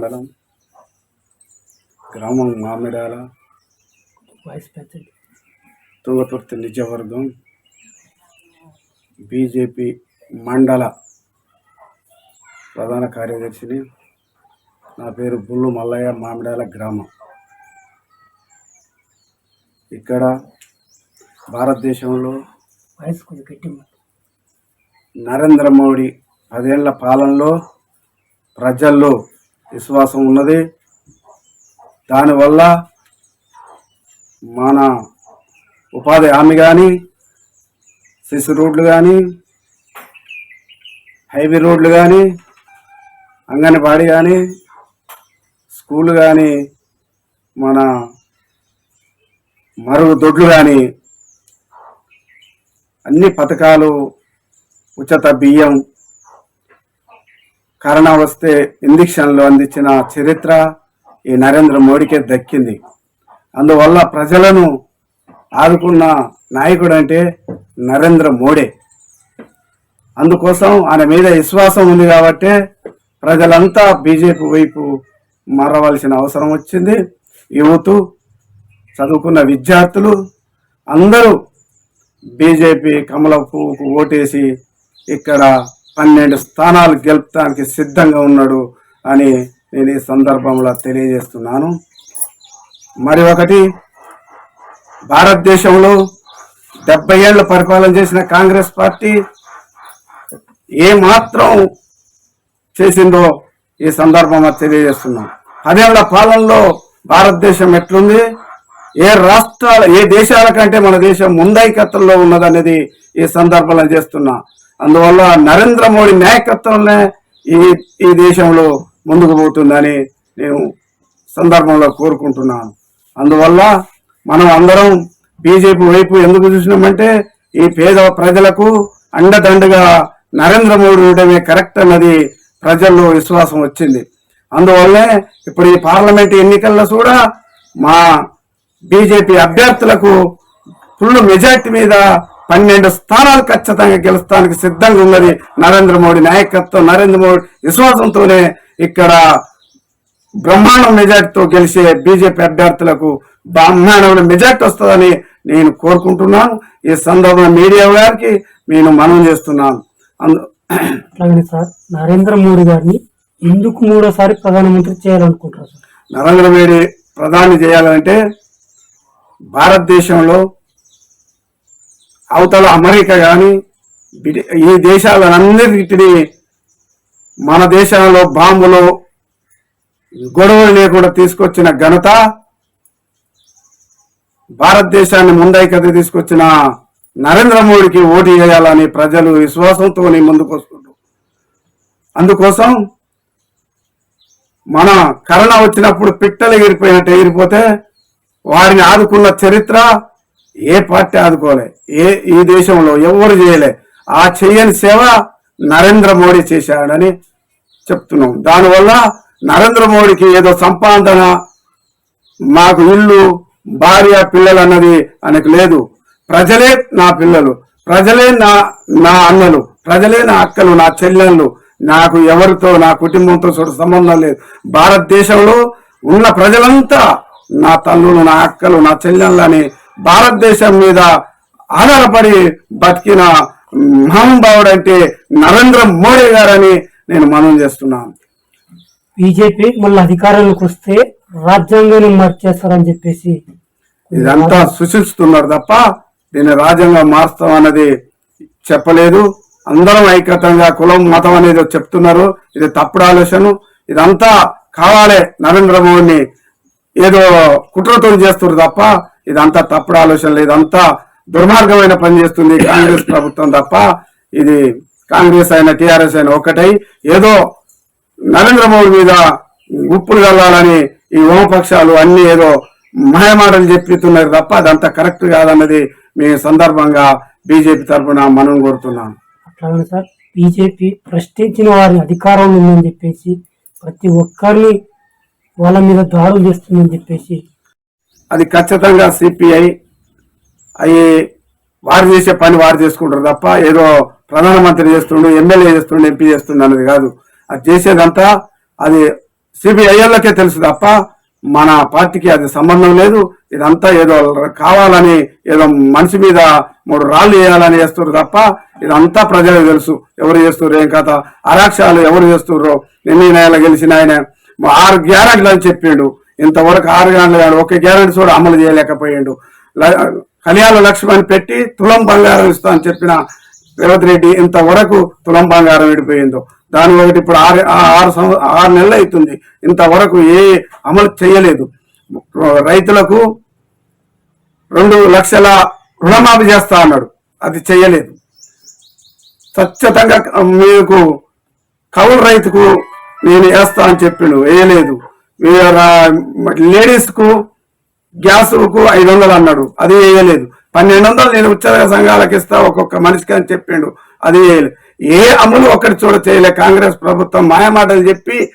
మండలం గ్రామం మామిడాల తుంగతుర్తి నిజవర్గం బీజేపీ మండల ప్రధాన కార్యదర్శిని. నా పేరు బుల్లు మల్లయ్య మామిడాల గ్రామం. ఇక్కడ భారతదేశంలో నరేంద్ర మోడీ పదేళ్ళ పాలనలో ప్రజల్లో విశ్వాసం ఉన్నది. దానివల్ల మన ఉపాధి హామీ కానీ సిసి రోడ్లు కానీ హైవే రోడ్లు కానీ అంగన్వాడీ కానీ స్కూల్ కానీ మన మరుగు దొడ్లు కానీ అన్ని పథకాలు ఉచిత బియ్యం కరోనా వస్తే ఇంజక్షన్లు అందించిన చరిత్ర ఈ నరేంద్ర మోడీకే దక్కింది. అందువల్ల ప్రజలను ఆదుకున్న నాయకుడు అంటే నరేంద్ర మోడీ. అందుకోసం ఆయన మీద విశ్వాసం ఉంది కాబట్టి ప్రజలంతా బీజేపీ వైపు మారవలసిన అవసరం వచ్చింది. యువత చదువుకున్న విద్యార్థులు అందరూ బీజేపీ కమల పువ్వుకు ఓటేసి ఇక్కడ పన్నెండు స్థానాలు గెలుపడానికి సిద్ధంగా ఉన్నాడు అని నేను ఈ సందర్భంలో తెలియజేస్తున్నాను. మరి ఒకటి భారతదేశంలో డెబ్బై ఏళ్ళు పరిపాలన చేసిన కాంగ్రెస్ పార్టీ ఏ మాత్రం చేసిందో ఈ సందర్భంగా తెలియజేస్తున్నాం పదేళ్ళ పాలనలో భారతదేశం ఎట్లుంది? ఏ రాష్ట్రాల ఏ దేశాల కంటే మన దేశం ముందైకత్వంలో ఉన్నదనేది ఈ సందర్భంలో చేస్తున్నా. అందువల్ల నరేంద్ర మోడీ నాయకత్వంలో ఈ ఈ దేశంలో ముందుకు పోతుందని నేను సందర్భంలో కోరుకుంటున్నాను. అందువల్ల మనం అందరం బీజేపీ వైపు ఎందుకు చూసినామంటే ఈ పేద ప్రజలకు అండదండగా నరేంద్ర మోడీ ఉండడమే కరెక్ట్ అన్నది ప్రజల్లో విశ్వాసం వచ్చింది. అందువల్లే ఇప్పుడు ఈ పార్లమెంట్ ఎన్నికల్లో కూడా మా బీజేపీ అభ్యర్థులకు ఫుల్ మెజార్టీ మీద పన్నెండు స్థానాలు ఖచ్చితంగా గెలుస్తానికి సిద్ధంగా ఉన్నది నరేంద్ర మోడీ నాయకత్వం. నరేంద్ర మోడీ విశ్వాసంతోనే ఇక్కడ బ్రహ్మాండం మెజార్టీతో గెలిచే బీజేపీ అభ్యర్థులకు బ్రహ్మాండమైన మెజార్టీ వస్తుందని నేను కోరుకుంటున్నాను. ఈ సందర్భంగా మీడియా గారికి నేను మనవి చేస్తున్నాను. అందు సార్. నరేంద్ర మోడీ గారిని ఎందుకు మూడోసారి ప్రధానమంత్రి చేయాలనుకుంటారు సార్? నరేంద్ర మోడీ ప్రధాని చేయాలంటే భారతదేశంలో అవతల అమెరికా కానీ ఈ దేశాలన్నిటిని మన దేశంలో బాంబులు గొడవలు లేకుండా తీసుకొచ్చిన ఘనత భారతదేశాన్ని ముందైకత తీసుకొచ్చిన నరేంద్ర మోడీకి ఓటు వేయాలని ప్రజలు విశ్వాసంతో ముందుకు వస్తుంటారు అందుకోసం మన కరోనా వచ్చినప్పుడు పిట్టలు ఎగిరిపోయినట్టు ఎగిరిపోతే వారిని ఆదుకున్న చరిత్ర ఏ పార్టీ ఆదుకోలే ఏ ఈ దేశంలో ఎవరు చేయలే. ఆ చేయని సేవ నరేంద్ర మోడీ చేశాడని చెప్తున్నాం. దానివల్ల నరేంద్ర మోడీకి ఏదో సంపాదన మాకు ఇల్లు భార్య పిల్లలు అన్నది ఆయనకు లేదు. ప్రజలే నా పిల్లలు ప్రజలే నా నా అన్నలు ప్రజలే నా అక్కలు నా చెల్లెళ్ళు నాకు ఎవరితో నా కుటుంబంతో చూడ సంబంధం లేదు. భారతదేశంలో ఉన్న ప్రజలంతా నా తల్లులు నా అక్కలు నా చెల్లెళ్ళని భారతదేశం మీద ఆధారపడి బతికిన మహానుభావుడు అంటే నరేంద్ర మోడీ గారని నేను మనం చేస్తున్నాను. బీజేపీ మళ్ళీ అధికారంలోకి వస్తే రాజ్యాంగాన్ని మార్చేస్తారని చెప్పేసి ఇదంతా సూచిస్తున్నారు తప్ప దీన్ని రాజ్యాంగం మారుస్తాం అన్నది చెప్పలేదు. అందరం ఐక్యతంగా కులం మతం అనేది చెప్తున్నారు. ఇది తప్పుడు ఆలోచన. ఇదంతా కావాలి నరేంద్ర మోడీని. ఏదో కుట్రతో చేస్తున్నారు తప్ప ఇదంతా తప్పుడు ఆలోచనలు ఇదంతా దుర్మార్గమైన పని చేస్తుంది కాంగ్రెస్ ప్రభుత్వం తప్ప ఇది కాంగ్రెస్ అయిన టీఆర్ఎస్ అయిన ఒకటై ఏదో నరేంద్ర మోడీ మీద ఉప్పులు వెళ్ళాలని ఈ వామపక్షాలు అన్ని ఏదో మాయమాటలు చెప్తున్నారు తప్ప అదంతా కరెక్ట్ కాదన్నది మీ సందర్భంగా బీజేపీ తరఫున మనం కోరుతున్నాం. అట్లాగనే సార్ బీజేపీ ప్రశ్నించిన వారి అధికారం ఉందని చెప్పేసి ప్రతి ఒక్కరిని వాళ్ళ మీద దారులు చేస్తుందని చెప్పేసి అది ఖచ్చితంగా సిపిఐ అవి వారు చేసే పని వారు చేసుకుంటారు తప్ప ఏదో ప్రధానమంత్రి చేస్తుండు ఎమ్మెల్యే చేస్తుండు ఎంపీ చేస్తుండు అన్నది కాదు. అది చేసేదంతా అది సిబిఐలకే తెలుసు తప్ప మన పార్టీకి అది సంబంధం లేదు. ఇదంతా ఏదో కావాలని ఏదో మనిషి మీద మూడు రాళ్ళు వేయాలని చేస్తారు తప్ప ఇదంతా ప్రజలకు తెలుసు. ఎవరు చేస్తారు ఏం కథ? అరాక్షాలు ఎవరు చేస్తుర్రో ఎన్ని నెలలు గెలిచిన ఆయన ఆరు గ్యారెంట్లు అని చెప్పిండు. ఇంతవరకు ఆరు గంటలు కాదు ఒక గ్యారెంటీ కూడా అమలు చేయలేకపోయాడు. కళ్యాణ లక్ష్మణ్ పెట్టి తులం బంగారం ఇస్తా అని చెప్పిన రేవంత్ రెడ్డి ఇంతవరకు తులం బంగారం విడిపోయిందో దాని ఒకటి ఇప్పుడు ఆరు ఆ- ఆరు సంవ- ఆరు నెలలు అవుతుంది. ఇంతవరకు ఏ అమలు చేయలేదు. రైతులకు రెండు లక్షల రుణమాఫీ చేస్తా అన్నాడు. అది చేయలేదు. ఖచ్చితంగా మీకు కౌలు రైతుకు నేను వేస్తా అని చెప్పిండు వేయలేదు. లేడీస్కు గ్యాస్కు ఐదు వందలు అన్నాడు. అది వేయలేదు. పన్నెండు వందలు నేను ఉత్తర సంఘాలకు ఇస్తా ఒక్కొక్క మనిషికి అని చెప్పిండు. అది వేయలేదు. ఏ అమలు ఒకటి చూడ చేయలే. కాంగ్రెస్ ప్రభుత్వం మాయమాటలు చెప్పి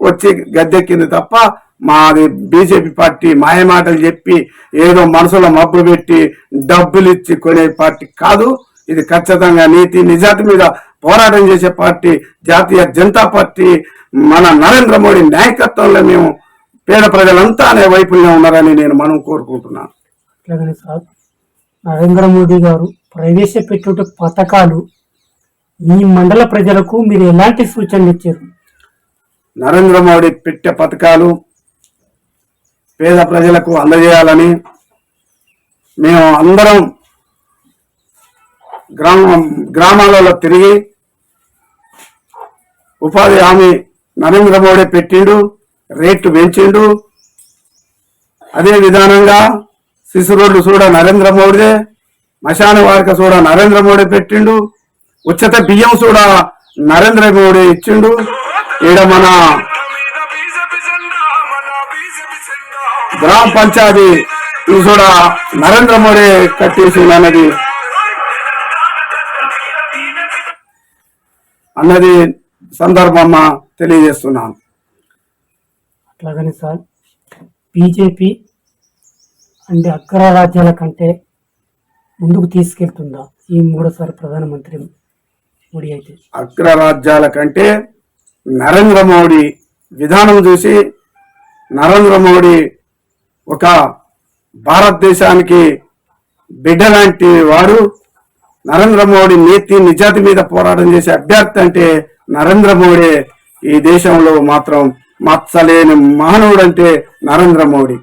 వచ్చి గద్దెక్కింది తప్ప మాది బీజేపీ పార్టీ మాయమాటలు చెప్పి ఏదో మనసులో మబ్బు పెట్టి డబ్బులు ఇచ్చి కొనే పార్టీ కాదు. ఇది ఖచ్చితంగా నీతి నిజాతి మీద పోరాటం చేసే పార్టీ జాతీయ జనతా పార్టీ మన నరేంద్ర మోడీ నాయకత్వంలో మేము పేద ప్రజలంతా అనే వైపుల్యం ఉన్నారని నేను మనం కోరుకుంటున్నాను. అట్లాగనే సార్ నరేంద్ర మోడీ గారు ప్రవేశపెట్టే పథకాలు మీ మండల ప్రజలకు మీరు ఎలాంటి సూచనలు ఇచ్చారు? నరేంద్ర మోడీ పెట్టే పథకాలు పేద ప్రజలకు అందజేయాలని మేము అందరం గ్రామం గ్రామాలలో తిరిగి ఉపాధి హామీ నరేంద్ర మోడీ పెట్టిండు రేట్లు పెంచిండు. అదే విధానంగా శిశు రోడ్లు చూడ నరేంద్ర మోడీదే మశాన వారిక చూడ నరేంద్ర మోడీ పెట్టిండు. ఉచిత బియ్యం చూడ నరేంద్ర మోడీ ఇచ్చిండు. ఈడ మన గ్రామ పంచాయతీ ఇది కూడా నరేంద్ర మోడీ కట్టేసింది అన్నది. అన్నది సందర్భమ్మా తెలియజేస్తున్నాను. అట్లాగనే సార్ బీజేపీ అంటే అగ్ర రాజ్యాల కంటే ముందుకు తీసుకెళ్తుందా? ఈ మూడోసారి ప్రధానమంత్రి మోడీ అయితే. అగ్ర రాజ్యాల కంటే నరేంద్ర మోడీ విధానం చూసి నరేంద్ర మోడీ ఒక భారతదేశానికి బిడ్డ లాంటి వాడు నరేంద్ర మోడీ నీతి నిజాతి మీద పోరాటం చేసే అభ్యర్థి అంటే నరేంద్ర మోడీ ఈ దేశంలో మాత్రం మచ్చలేని మానవుడు అంటే నరేంద్ర మోడీ.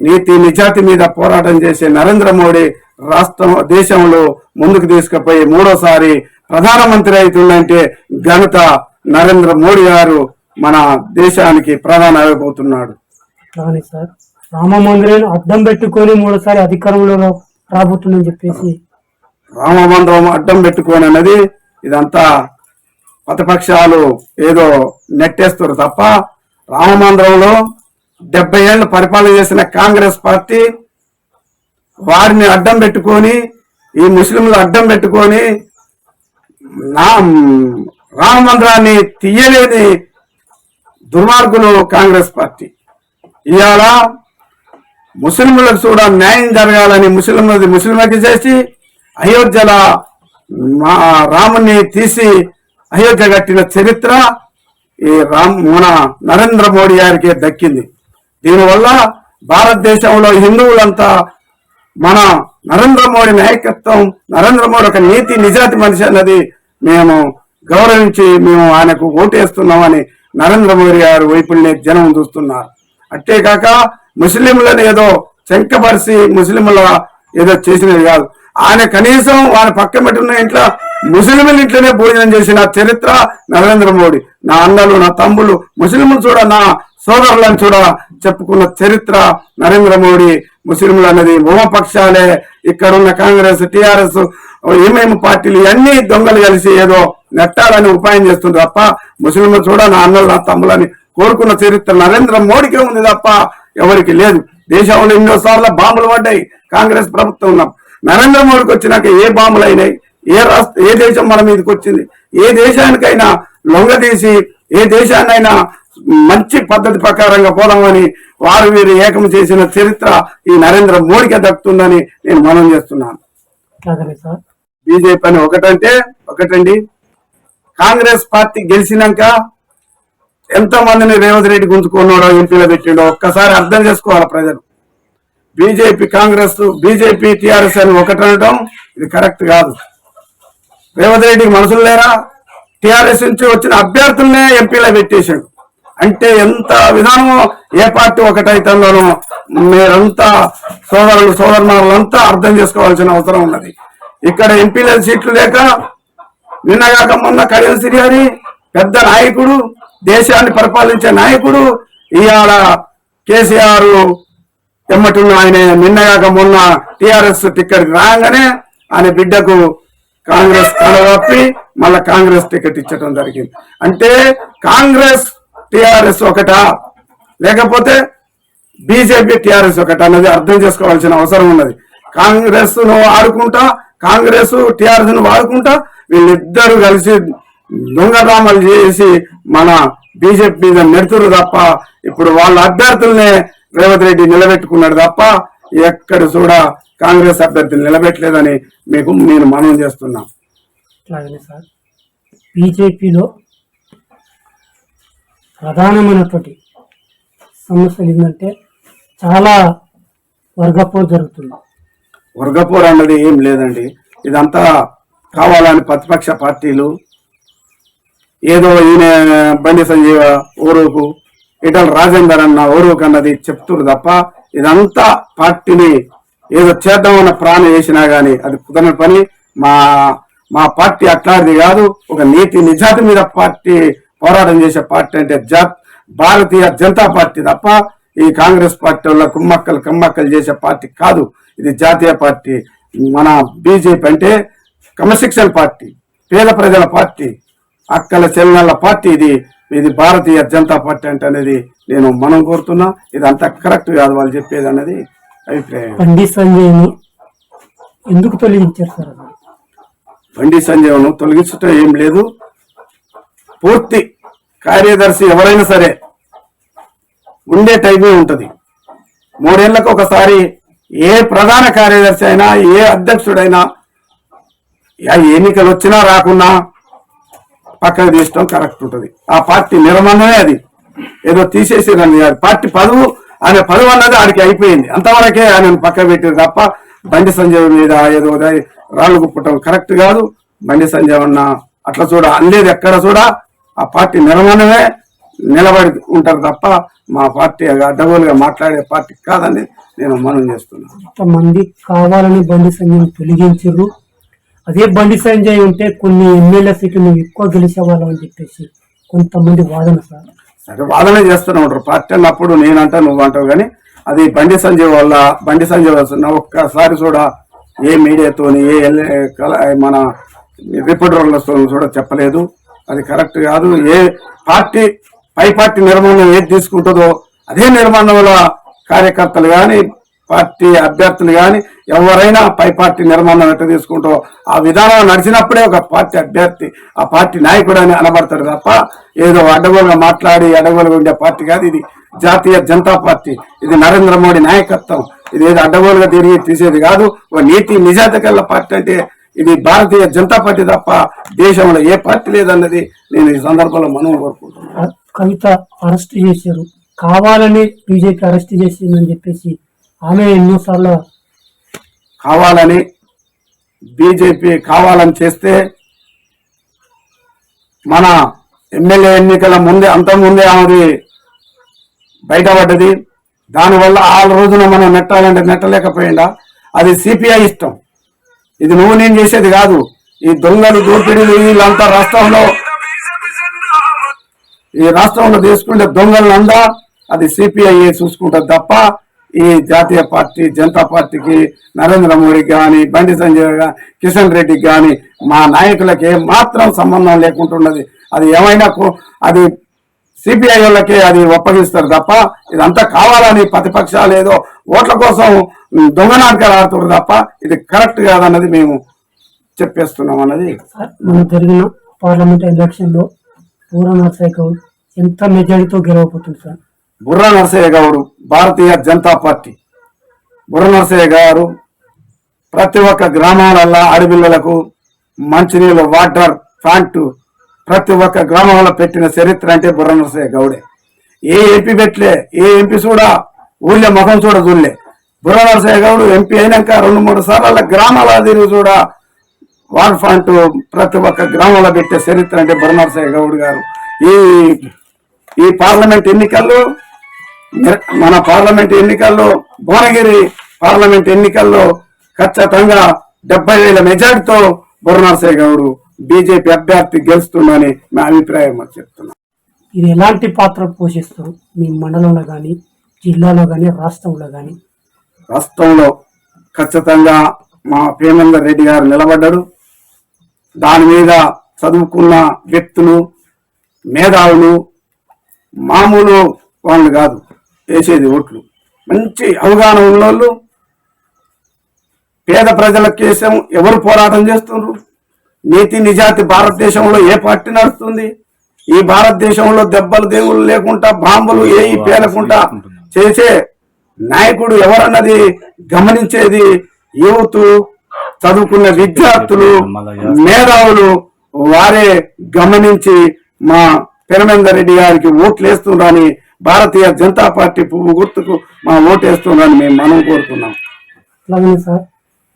నీతి నిజాతి మీద పోరాటం చేసే నరేంద్ర మోడీ రాష్ట్రం దేశంలో ముందుకు తీసుకుపోయి మూడోసారి ప్రధానమంత్రి అవుతుందంటే ఘనత నరేంద్ర మోడీ గారు మన దేశానికి ప్రధాన అయిపోతున్నాడు. సార్. రామ మందిరాన్ని అద్దం పెట్టుకొని మూడోసారి అధికారంలో రాబోతుందని చెప్పేసి. రామమందిరం అడ్డం పెట్టుకోని అన్నది ఇదంతా ప్రతిపక్షాలు ఏదో నెట్టేస్తారు తప్ప రామమందిరంలో డెబ్బై ఏళ్ళు పరిపాలన చేసిన కాంగ్రెస్ పార్టీ వారిని అడ్డం పెట్టుకొని ఈ ముస్లింలు అడ్డం పెట్టుకొని నా రామ మందిరాన్ని తీయలేని దుర్మార్గులు కాంగ్రెస్ పార్టీ. ఇవాళ ముస్లింలకు కూడా న్యాయం జరగాలని ముస్లింలది ముస్లింలకి చేసి అయోధ్యల మా రాముని తీసి అయోధ్య కట్టిన చరిత్ర ఈ రామ్ మన నరేంద్ర మోడీ గారికి దక్కింది. దీనివల్ల భారతదేశంలో హిందువులంతా మన నరేంద్ర మోడీ నాయకత్వం నరేంద్ర మోడీ ఒక నీతి నిజాతి మనిషి అన్నది మేము గౌరవించి మేము ఆయనకు ఓటేస్తున్నామని నరేంద్ర మోడీ గారు వైపుల్ని జనం చూస్తున్నారు. అట్టేకాక ముస్లింలను ఏదో చెంకపరిచి ముస్లింల ఏదో చేసినది కాదు. ఆయన కనీసం ఆయన పక్క పెట్టున్న ఇంట్లో ముస్లింల ఇంట్లోనే భోజనం చేసిన చరిత్ర నరేంద్ర మోడీ. నా అన్నలు నా తమ్ముళ్ళు ముస్లింలు చూడ నా సోదరులను చూడ చెప్పుకున్న చరిత్ర నరేంద్ర మోడీ ముస్లింలు అన్నది ఉమపక్షాలే ఇక్కడ ఉన్న కాంగ్రెస్ టిఆర్ఎస్ ఏమేమి పార్టీలు ఇవన్నీ దొంగలు కలిసి ఏదో నెట్టాలని ఉపాయం చేస్తుంది తప్ప ముస్లింలు చూడ నా అన్నలు నా తమ్ములని కోరుకున్న చరిత్ర నరేంద్ర మోడీకే ఉంది తప్ప ఎవరికి లేదు. దేశంలో ఎన్నో సార్లు బాంబులు పడ్డాయి. కాంగ్రెస్ ప్రభుత్వం ఉన్న నరేంద్ర మోడీకి వచ్చినాక ఏ బాంబులు అయినాయి ఏ రాష్ట్ర ఏ దేశం మన మీదకి వచ్చింది? ఏ దేశానికైనా లొంగదీసి ఏ దేశాన్నైనా మంచి పద్ధతి ప్రకారంగా పోదామని వారు వీరు ఏకం చేసిన చరిత్ర ఈ నరేంద్ర మోడీకే దక్కుతుందని నేను మనం చేస్తున్నాను. బీజేపీ అని ఒకటంటే ఒకటండి. కాంగ్రెస్ పార్టీ గెలిచినాక ఎంత మందిని రేవంత్ రెడ్డి గుంజుకున్నాడో ఎంపీలో పెట్టిండో ఒక్కసారి అర్థం చేసుకోవాలి ప్రజలు. బీజేపీ కాంగ్రెస్ బీజేపీ టిఆర్ఎస్ అని ఒకటి అనడం ఇది కరెక్ట్ కాదు. రేవంత్ రెడ్డికి మనసులు లేరా? టిఆర్ఎస్ నుంచి వచ్చిన అభ్యర్థులనే ఎంపీలో పెట్టేశాడు. అంటే ఎంత విధానం ఏ పార్టీ ఒకటైతుందోనో మీరంతా సోదరులు సోదరులంతా అర్థం చేసుకోవాల్సిన అవసరం ఉన్నది. ఇక్కడ ఎంపీల సీట్లు లేక నిన్నగాక మొన్న కడియం సిరియాని పెద్ద నాయకుడు దేశాన్ని పరిపాలించే నాయకుడు ఇవాళ కేసీఆర్ ఎమ్మటిన్న ఆయన నిన్నగాక మొన్న టిఆర్ఎస్ టిక్కెట్ రాగానే ఆయన బిడ్డకు కాంగ్రెస్ కలవప్పి మళ్ళా కాంగ్రెస్ టికెట్ ఇచ్చడం జరిగింది. అంటే కాంగ్రెస్ టిఆర్ఎస్ ఒకటా లేకపోతే బీజేపీ టిఆర్ఎస్ ఒకటి అన్నది అర్థం చేసుకోవాల్సిన అవసరం ఉన్నది. కాంగ్రెస్ను ఆడుకుంటా కాంగ్రెస్ టిఆర్ఎస్ను వాడుకుంటా వీళ్ళిద్దరూ కలిసి దొంగరామలు చేసి మన బీజేపీ మీద నెడుతురు తప్ప ఇప్పుడు వాళ్ళ అభ్యర్థులనే రేవంత్ రెడ్డి నిలబెట్టుకున్నాడు తప్ప ఎక్కడ చూడ కాంగ్రెస్ అభ్యర్థులు నిలబెట్టలేదని మీకు నేను మనం చేస్తున్నా. అట్లాగనే సార్ బీజేపీలో ప్రధానమైనటువంటి సమస్యలు ఏంటంటే చాలా వర్గపోరు జరుగుతుంది. వర్గపోరు అన్నది ఏం లేదండి. ఇదంతా కావాలని ప్రతిపక్ష పార్టీలు ఏదో ఈయన బండి సంజీవ ఊరుకు ఇటల రాజేందర్ అన్న ఊరుకు అన్నది చెప్తురు తప్ప ఇదంతా పార్టీని ఏదో చేద్దామన్న ప్రాణం వేసినా కానీ అది కుదరని పని. మా మా పార్టీ అట్లాంటిది కాదు. ఒక నీతి నిజాతి మీద పార్టీ పోరాటం చేసే పార్టీ అంటే జా- భారతీయ జనతా పార్టీ తప్ప ఈ కాంగ్రెస్ పార్టీ వల్ల కుమ్మక్కలు కమ్మక్కలు చేసే పార్టీ కాదు. ఇది జాతీయ పార్టీ. మన బీజేపీ అంటే క్రమశిక్షణ పార్టీ పేద ప్రజల పార్టీ అక్కల చెల్లెళ్ళ పార్టీ ఇది. ఇది భారతీయ జనతా పార్టీ అంటే అనేది నేను మనం కోరుతున్నా. ఇది అంత కరెక్ట్ కాదు వాళ్ళు చెప్పేది అనేది బండి సంజయ్ని ఎందుకు తొలగించారు సార్ బండి సంజయ్ను తొలగించటం ఏం లేదు. పూర్తి కార్యదర్శి ఎవరైనా సరే ఉండే టైమే ఉంటది. మూడేళ్ళకు ఒకసారి ఏ ప్రధాన కార్యదర్శి అయినా ఏ అధ్యక్షుడైనా ఎన్నికలు వచ్చినా రాకున్నా పక్కకు తీసడం కరెక్ట్ ఉంటది. ఆ పార్టీ నిర్మాణమే అది. ఏదో తీసేసేదండి అది. పార్టీ పదవు ఆయన పదవు అన్నది ఆడికి అయిపోయింది. అంతవరకే ఆయన పక్క పెట్టారు తప్ప బండి సంజయ్ మీద ఏదో రాళ్ళు గుప్పటం కరెక్ట్ కాదు. బండి సంజయ్ అన్న అట్లా చూడ అనలేదు ఎక్కడ చూడ ఆ పార్టీ నిర్మాణమే నిలబడి ఉంటారు తప్ప మా పార్టీ అడ్డగోలుగా మాట్లాడే పార్టీ కాదని నేను మనం చేస్తున్నాను. కొంతమంది కావాలని బండి సంజయ్ తొలగించరు అదే బండి సంజయ్ ఉంటే కొన్ని ఎమ్మెల్యే సీట్లు నువ్వు ఎక్కువ గెలిచేవాళ్ళం అని చెప్పేసి కొంతమంది వాదన సార్. సరే వాదన చేస్తూనే ఉంటారు. పార్టీ అన్నప్పుడు నేనంట నువ్వు అంటావు కానీ అది బండి సంజయ్ వల్ల బండి సంజయ్ వస్తున్న ఒక్కసారి చూడ ఏ మీడియాతోని ఏ కల- మన రిపోర్టర్లతో కూడా చెప్పలేదు. అది కరెక్ట్ కాదు. ఏ పార్టీ పై పార్టీ నిర్మాణం ఏది తీసుకుంటుందో అదే నిర్మాణంలో కార్యకర్తలు కానీ పార్టీ అభ్యర్థులు కానీ ఎవరైనా పై పార్టీ నిర్మాణం ఎట్లా తీసుకుంటో ఆ విధానం నడిచినప్పుడే ఒక పార్టీ అభ్యర్థి ఆ పార్టీ నాయకుడు అని అనబడతాడు తప్ప ఏదో అడ్డగోలుగా మాట్లాడి అడ్డగోలుగా ఉండే పార్టీ కాదు ఇది. జాతీయ జనతా పార్టీ. ఇది నరేంద్ర మోడీ నాయకత్వం. ఇది ఏదో అడ్డగోలుగా తిరిగి తీసేది కాదు. ఒక నీతి నిజాత పార్టీ అంటే ఇది భారతీయ జనతా పార్టీ తప్ప దేశంలో ఏ పార్టీ లేదన్నది నేను ఈ సందర్భంలో మనం కోరుకుంటున్నాను. కవిత అరెస్ట్ చేశారు. కావాలని బీజేపీ అరెస్ట్ చేసిందని చెప్పేసి ఆమె ఎన్నోసార్లు కావాలని బీజేపీ కావాలని చేస్తే మన ఎమ్మెల్యే ఎన్నికల ముందే అంత ముందే ఆమెది బయటపడ్డది. దానివల్ల ఆ రోజున మనం నెట్టాలంటే నెట్టలేకపోయిందా అది సిపిఐ ఇష్టం. ఇది నువ్వు నేను చేసేది కాదు. ఈ దొంగలు దోపిడీలు వీళ్ళంతా రాష్ట్రంలో ఈ రాష్ట్రంలో తీసుకుంటే దొంగలందా అది సిపిఐ చూసుకుంటుంది తప్ప ఈ జాతీయ పార్టీ జనతా పార్టీకి నరేంద్ర మోడీకి కానీ బండి సంజయ్ కిషన్ రెడ్డికి కానీ మా నాయకులకి ఏమాత్రం మాత్రం సంబంధం లేకుంటున్నది. అది ఏమైనా అది సిపిఐ వాళ్ళకే అది ఒప్పగిస్తారు తప్ప ఇదంతా కావాలని ప్రతిపక్షాలు ఏదో ఓట్ల కోసం దొంగ నాటకాలు ఆడుతున్నారు తప్ప ఇది కరెక్ట్ కాదన్నది మేము చెప్పేస్తున్నాం అన్నది. సార్ జరిగిన పార్లమెంట్ ఎలక్షన్లో పూర్ణ ఎంత మెజారిటీతో గెలవబోతుంది సార్? బుర్ర నరసయ్య గౌడు భారతీయ జనతా పార్టీ. బుర్ర నరసయ్య గారు ప్రతి ఒక్క గ్రామాలల్లో ఆడపిల్లలకు మంచినీళ్ళు వాటర్ ప్యాంటు ప్రతి ఒక్క గ్రామంలో పెట్టిన చరిత్ర అంటే బుర్ర నరసయ్య గౌడే. ఏ ఎంపీ పెట్టలే ఏ ఎంపీ చూడా ఊళ్ళో ముఖం చూడ చూడలే. బుర్ర నరసయ్య గౌడు ఎంపీ అయినాక రెండు మూడు సార్లు గ్రామాల తిరిగి చూడ వార్ ఫంట్ ప్రతి ఒక్క గ్రామంలో పెట్టే చరిత్ర అంటే బుర్ర నరసయ్య గౌడ్ గారు. ఈ ఈ పార్లమెంట్ ఎన్నికల్లో మన పార్లమెంట్ ఎన్నికల్లో భువనగిరి పార్లమెంట్ ఎన్నికల్లో ఖచ్చితంగా డెబ్బై వేల మెజార్టీతో బుర్ర నరసయ్య గౌడు బీజేపీ అభ్యర్థి గెలుస్తుందని నా అభిప్రాయం చెప్తున్నా. ఇది ఎలాంటి పాత్ర పోషిస్తారు మీ మండలంలో కానీ జిల్లాలో కానీ రాష్ట్రంలో కానీ రాష్ట్రంలో ఖచ్చితంగా మా ప్రేమేందర్ రెడ్డి గారు నిలబడ్డాడు. దాని మీద చదువుకున్న వ్యక్తులు మేధావులు మామూలు వాళ్ళు కాదు. వేసేది ఓట్లు. మంచి అవగాహన ఉన్నోళ్ళు పేద ప్రజల కేసం ఎవరు పోరాటం చేస్తున్నారు నీతి నిజాతి భారతదేశంలో ఏ పార్టీ నడుస్తుంది? ఈ భారతదేశంలో దెబ్బలు దేవుళ్ళు లేకుండా బాంబులు ఏ పేలకుండా చేసే నాయకుడు ఎవరన్నది గమనించేది యూత్ చదువుకున్న విద్యార్థులు మేధావులు వారే గమనించి మా పెరమేందర్ రెడ్డి గారికి ఓట్లు వేస్తున్నారని భారతీయ జనతా పార్టీ పువ్వు గుర్తుకు మా ఓటు వేస్తున్నారని మేము మనం కోరుతున్నాం. అలాగే సార్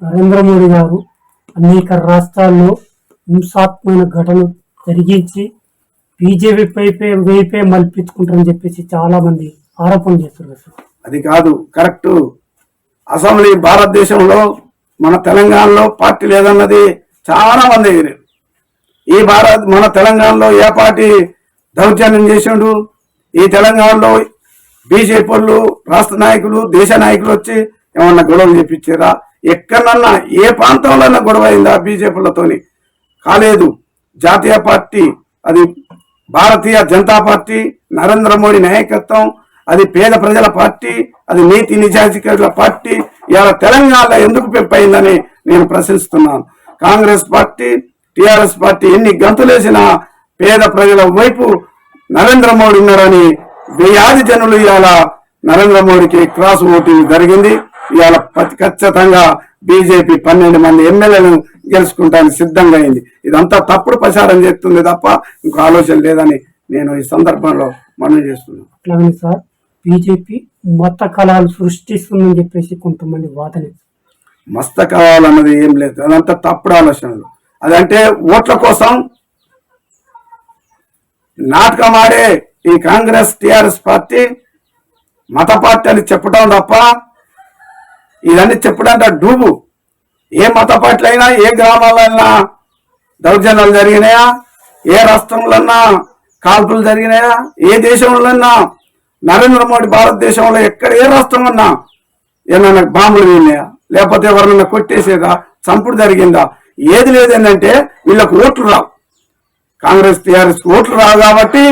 నరేంద్ర మోడీ గారు అనేక రాష్ట్రాల్లో హింసాత్మక ఘటనలు జరిగించి బీజేపీ వైపే వైపే మల్పించుకుంటారని చెప్పేసి చాలా మంది ఆరోపణ చేస్తున్నారు సార్. అది కాదు కరెక్ట్. అసెంబ్లీ భారతదేశంలో మన తెలంగాణలో పార్టీ లేదన్నది చాలా మంది. ఈ భారత్ మన తెలంగాణలో ఏ పార్టీ దౌర్జన్యం చేసిండు? ఈ తెలంగాణలో బీజేపీ వాళ్ళు రాష్ట్ర నాయకులు దేశ నాయకులు వచ్చి ఏమన్నా గొడవలు చేపించారా? ఎక్కడన్నా ఏ ప్రాంతంలో గొడవ అయిందా బీజేపీలతోని? కాలేదు. జాతీయ పార్టీ అది భారతీయ జనతా పార్టీ నరేంద్ర మోడీ నాయకత్వం అది పేద ప్రజల పార్టీ అది నీతి నిజాయితీల పార్టీ ఇవాళ తెలంగాణలో ఎందుకు పెంపైందని నేను ప్రశ్నిస్తున్నాను. కాంగ్రెస్ పార్టీ టిఆర్ఎస్ పార్టీ ఎన్ని గంతులేసినా పేద ప్రజల వైపు నరేంద్ర మోడీ ఉన్నారని వేయాది జనులు ఇవాళ నరేంద్ర మోడీకి క్రాస్ ఓటింగ్ జరిగింది. ఇవాళ ఖచ్చితంగా బీజేపీ పన్నెండు మంది ఎమ్మెల్యేలను గెలుచుకుంటానికి సిద్ధంగా అయింది. ఇదంతా తప్పుడు ప్రచారం చేస్తుంది తప్ప ఇంకో ఆలోచన లేదని నేను ఈ సందర్భంలో మనవి చేస్తున్నాను. అట్లాగే సార్ బీజేపీ మత కళాలు సృష్టిస్తుందని చెప్పేసి కొంతమంది వాదన. మస్తకాలన్నది ఏం లేదు. అదంతా తప్పుడు ఆలోచనలు. అదంటే ఓట్ల కోసం నాటకం ఆడే ఈ కాంగ్రెస్ టిఆర్ఎస్ పార్టీ మత పార్టీ అని చెప్పడం తప్ప ఇదన్నీ చెప్పడంట డూబు. ఏ మత పార్టీలు అయినా ఏ గ్రామాలైనా దౌర్జన్యాలు జరిగినాయా? ఏ రాష్ట్రంలోన్నా కాల్పులు జరిగినాయా? ఏ దేశంలోన్నా నరేంద్ర మోడీ భారతదేశంలో ఎక్కడ ఏ రాష్ట్రం ఉన్నా ఏమైనా బాంబులు వెళ్ళినాయా లేకపోతే ఎవరినైనా కొట్టేసేదా? చంపుడు జరిగిందా? ఏది లేదేంటంటే వీళ్ళకు ఓట్లు రావు. కాంగ్రెస్ టీఆర్ఎస్ ఓట్లు రావు కాబట్టి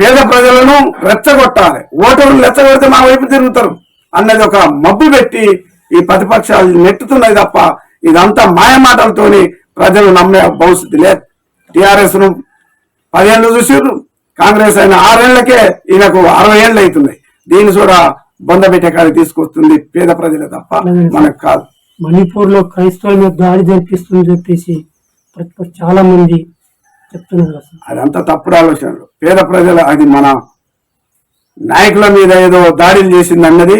పేద ప్రజలను రెచ్చగొట్టాలి. ఓటర్లు రెచ్చగొడితే మా వైపు తిరుగుతారు. అన్నది ఒక మబ్బు పెట్టి ఈ ప్రతిపక్షాలు నెట్టుతున్నాయి తప్ప ఇదంతా మాయమాటలతోని ప్రజలు నమ్మే భవిష్యత్తు లేదు. టిఆర్ఎస్ను పదేళ్ళు చూసారు కాంగ్రెస్ అయిన ఆరేళ్ళకే ఈయనకు అరవై ఏళ్ళు అవుతున్నాయి. దీన్ని కూడా బొంద పెట్టే కాడికి తీసుకొస్తుంది పేద ప్రజలే తప్ప మనకు కాదు. మణిపూర్లో క్రైస్తవుల మీద దాడి జరిపిస్తుందని చెప్పేసి చాలా మంది అదంతా తప్పుడు ఆలోచనలు. పేద ప్రజల అది మన నాయకుల మీద ఏదో దాడులు చేసింది అన్నది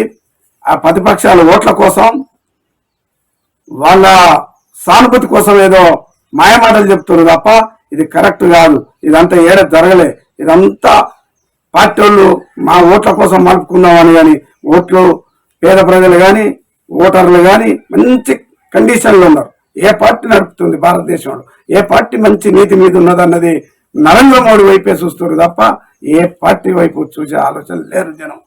ఆ ప్రతిపక్షాల ఓట్ల కోసం వాళ్ళ సానుభూతి కోసం ఏదో మాయమాటలు చెప్తున్నారు తప్ప ఇది కరెక్ట్ కాదు. ఇదంతా ఏడ జరగలే. ఇదంతా పార్టీ వాళ్ళు మా ఓట్ల కోసం మలుపుకుందామని కానీ ఓట్లు పేద ప్రజలు కానీ ఓటర్లు కానీ మంచి కండిషన్లు ఉన్నారు. ఏ పార్టీ నడుపుతుంది భారతదేశంలో? ఏ పార్టీ మంచి నీతి మీద ఉన్నదన్నది నరేంద్ర మోడీ వైపే చూస్తారు తప్ప ఏ పార్టీ వైపు చూసే ఆలోచన లేరు జనం.